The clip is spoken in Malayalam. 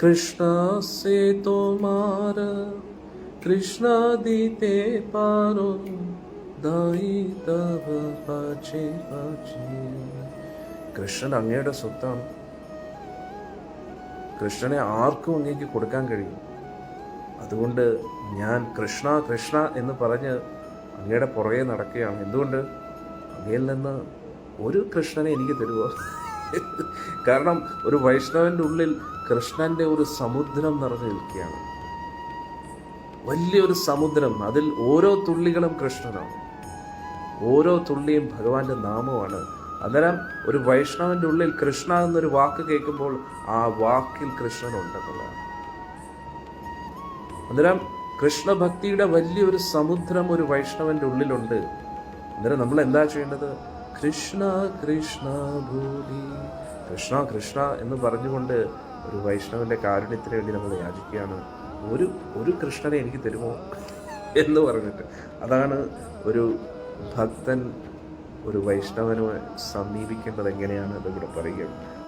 കൃഷ്ണ തോമാര കൃഷ്ണ ദീത്തെ പാരോ ദായി തവ പാച്ചേ കൃഷ്ണൻ അങ്ങയുടെ സ്വത്താണ്. കൃഷ്ണനെ ആർക്കും അങ്ങേക്ക് കൊടുക്കാൻ കഴിയും അതുകൊണ്ട് ഞാൻ കൃഷ്ണ കൃഷ്ണ എന്ന് പറഞ്ഞ് അങ്ങയുടെ പുറകെ നടക്കുകയാണ്. എന്തുകൊണ്ട്? അങ്ങയിൽ നിന്ന് ഒരു കൃഷ്ണനെ എനിക്ക് തരുമോ കാരണം ഒരു വൈഷ്ണവന്റെ ഉള്ളിൽ കൃഷ്ണന്റെ ഒരു സമുദ്രം നിറഞ്ഞു നിൽക്കുകയാണ്. വലിയൊരു സമുദ്രം അതിൽ ഓരോ തുള്ളികളും കൃഷ്ണനാണ്. ഓരോ തുള്ളിയും ഭഗവാന്റെ നാമമാണ്. അന്നേരം ഒരു വൈഷ്ണവന്റെ ഉള്ളിൽ കൃഷ്ണ എന്നൊരു വാക്ക് കേൾക്കുമ്പോൾ ആ വാക്കിൽ കൃഷ്ണൻ ഉണ്ടെന്നുള്ളതാണ്. അന്നേരം കൃഷ്ണഭക്തിയുടെ വലിയൊരു സമുദ്രം ഒരു വൈഷ്ണവന്റെ ഉള്ളിലുണ്ട്. അന്നേരം നമ്മൾ എന്താ ചെയ്യേണ്ടത്? കൃഷ്ണ കൃഷ്ണ ഭൂരി കൃഷ്ണ കൃഷ്ണ എന്ന് പറഞ്ഞുകൊണ്ട് ഒരു വൈഷ്ണവന്റെ കാരുണ്യത്തിന് വേണ്ടി നമ്മൾ യാചിക്കുകയാണ്. ഒരു ഒരു കൃഷ്ണനെ എനിക്ക് തരുമോ എന്ന് പറഞ്ഞിട്ട്. അതാണ് ഒരു ഭക്തൻ ഒരു വൈഷ്ണവനെ സമീപിക്കേണ്ടത് എങ്ങനെയാണ് എന്നിവിടെ പറയുക.